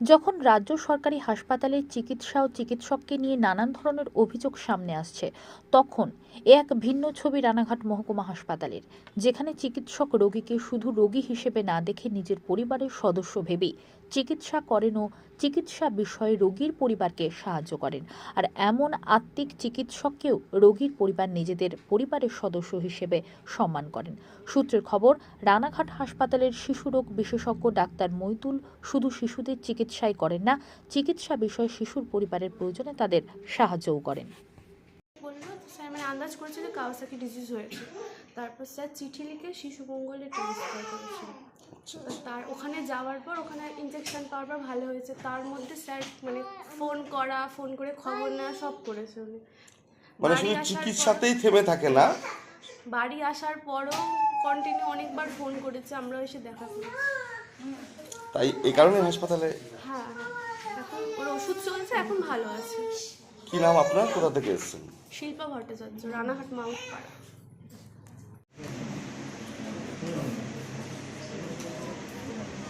যখন রাজ্য সরকারি হাসপাতালে চিকিৎসা ও চিকিৎসককে নিয়ে নানান ধরনের অভিযোগ সামনে আসছে, তখন এক ভিন্ন ছবি রানাঘাট মহকুমা হাসপাতালের, যেখানে চিকিৎসক রোগীকে শুধু রোগী হিসেবে না দেখে নিজের পরিবারের সদস্য ভেবেই চিকিৎসা করেন ও চিকিৎসা বিষয়ে রোগীর পরিবারকে সাহায্য করেন। আর এমন আত্মিক চিকিৎসককেও রোগীর পরিবার নিজেদের পরিবারের সদস্য হিসেবে সম্মান করেন। সূত্রের খবর, রানাঘাট হাসপাতালের শিশুরোগ বিশেষজ্ঞ ডাক্তার মৈতুল শুধু শিশুদের চিকিৎসাই করেন না, চিকিৎসা বিষয়ে শিশুর পরিবারের প্রয়োজনে তাদের সাহায্যও করেন। মানে আন্দাজ করেছে যে কাওয়াসাকি ডিজিজ হয়েছে। তারপর স্যার চিঠি লিখে শিশু মঙ্গলে ট্রান্সফার করেছিল। তার ওখানে যাওয়ার পর ওখানে ইনজেকশন পাওয়ার পর ভালো হয়েছে। তার মধ্যে স্যার মানে ফোন করা ফোন করে খবর নেওয়া সব করেছে উনি। মানে শুধু চিকিৎসাতেই থেমে থাকে না? বাড়ি আসার পরও কন্টিনিউ অনেকবার ফোন করেছে আমরা এসে দেখা করেছি। তাই এই কারণে হাসপাতালে? হ্যাঁ হ্যাঁ এখন ওর ওষুধ চলছে এখন ভালো আছে। কি নাম আপনার? কোথা থেকে এসেছেন? শিল্পা ভট্টাচার্য রানাঘাট মাউন্ট পাড়া।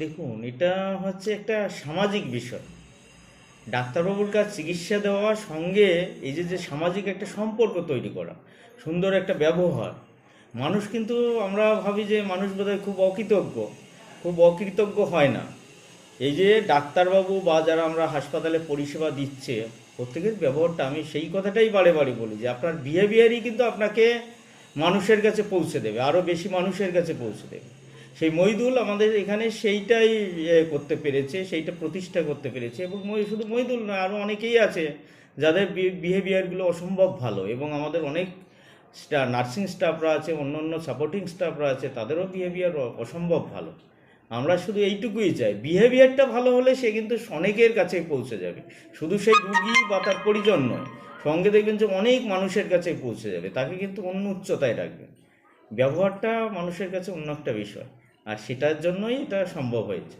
দেখুন, এটা হচ্ছে একটা সামাজিক বিষয়। ডাক্তারবাবুর কাছে চিকিৎসা দেওয়ার সঙ্গে এই যে যে সামাজিক একটা সম্পর্ক তৈরি করা, সুন্দর একটা ব্যবহার, মানুষ কিন্তু আমরা ভাবি যে মানুষ বোধহয় খুব অকৃতজ্ঞ খুব অকৃতজ্ঞ হয় না। এই যে ডাক্তারবাবু বা যারা আমরা হাসপাতালে পরিষেবা দিচ্ছে, প্রত্যেকের ব্যবহারটা আমি সেই কথাটাই বারে বারে বলি যে, আপনার বিহেভিয়ারই কিন্তু আপনাকে মানুষের কাছে পৌঁছে দেবে আরও বেশি মানুষের কাছে পৌঁছে দেবে। সেই মইদুল আমাদের এখানে সেইটাই করতে পেরেছে, সেইটা প্রতিষ্ঠা করতে পেরেছে এবং শুধু মইদুল না আরও অনেকেই আছে যাদের বিহেভিয়ারগুলো অসম্ভব ভালো এবং আমাদের অনেক স্টা নার্সিং স্টাফরা আছে অন্য অন্য সাপোর্টিং স্টাফরা আছে, তাদেরও বিহেভিয়ার অসম্ভব ভালো। আমরা শুধু এইটুকুই চাই বিহেভিয়ারটা ভালো হলে সে কিন্তু অনেকের কাছে পৌঁছে যাবে। শুধু সেই রুগী বা তার পরিজন নয়, সঙ্গে দেখবেন যে অনেক মানুষের কাছে পৌঁছে যাবে, তাকে কিন্তু অন্য উচ্চতায় রাখবে। ব্যবহারটা মানুষের কাছে অন্য একটা বিষয়। আর সেটার জন্যই এটা সম্ভব হয়েছে।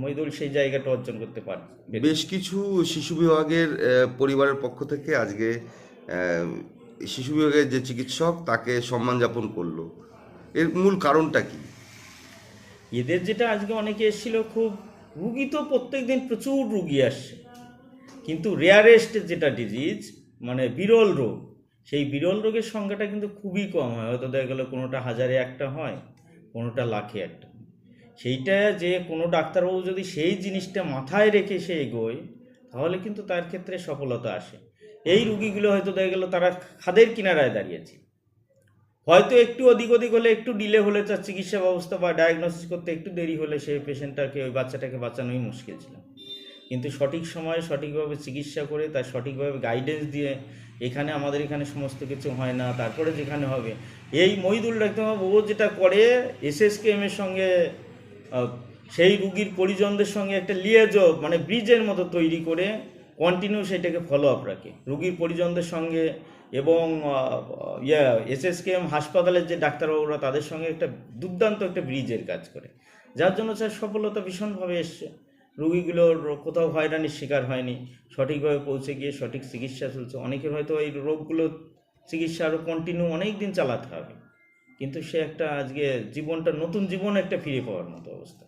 মইদুল সেই জায়গাটা অর্জন করতে পারে বেশ কিছু শিশু বিভাগের পরিবারের পক্ষ থেকে আজকে শিশু বিভাগের যে চিকিৎসক তাকে সম্মান যাপন করল। এর মূল কারণটা কি? এদের যেটা আজকে অনেকে এসেছিল খুব রুগী তো প্রত্যেক দিন প্রচুর রুগী আসছে কিন্তু রেয়ারেস্ট যেটা ডিজিজ মানে বিরল রোগ সেই বিরল রোগের সংখ্যাটা কিন্তু খুবই কম হয়। হয়তো দেখা গেলো কোনোটা হাজারে একটা হয়। কোনোটা লাখে একটা। সেইটা যে কোনো ডাক্তারবাবু যদি সেই জিনিসটা মাথায় রেখে সে এগোয়, তাহলে কিন্তু তার ক্ষেত্রে সফলতা আসে। এই রুগীগুলো হয়তো দেখা গেলো তারা খাদের কিনারায় দাঁড়িয়েছে। হয়তো একটু ওদিক অধিক হলে একটু ডিলে হলে তার চিকিৎসা ব্যবস্থা বা ডায়াগনোসিস করতে একটু দেরি হলে সেই পেশেন্টটাকে ওই বাচ্চাটাকে বাঁচানোই মুশকিল ছিল। কিন্তু সঠিক সময়ে সঠিকভাবে চিকিৎসা করে, তার সঠিকভাবে গাইডেন্স দিয়ে, এখানে আমাদের এখানে সমস্ত কিছু হয় না, তারপরে যেখানে হবে এই মহিদুল ডাক্তারবাবু যেটা করে, এসএসকেএম এর সঙ্গে সেই রুগীর পরিজনদের সঙ্গে একটা লিয়াজব মানে ব্রিজের মতো তৈরি করে কন্টিনিউ সেটাকে ফলো আপ রাখে। রুগীর পরিজনদের সঙ্গে এবং ইয়া, এসএসকেএম হাসপাতালের যে ডাক্তারবাবুরা তাদের সঙ্গে একটা দুর্দান্ত একটা ব্রিজের কাজ করে। যার জন্য স্যার সফলতা ভীষণভাবে এসছে। রুগীগুলোর কোথাও হয়রানির শিকার হয়নি। সঠিকভাবে পৌঁছে গিয়ে সঠিক চিকিৎসা চলছে। অনেকের হয়তো এই রোগগুলো চিকিৎসা আরও কন্টিনিউ অনেক দিন চালাতে হবে। কিন্তু সে একটা আজকে জীবনটা, নতুন জীবন একটা ফিরে পাওয়ার মতো অবস্থা।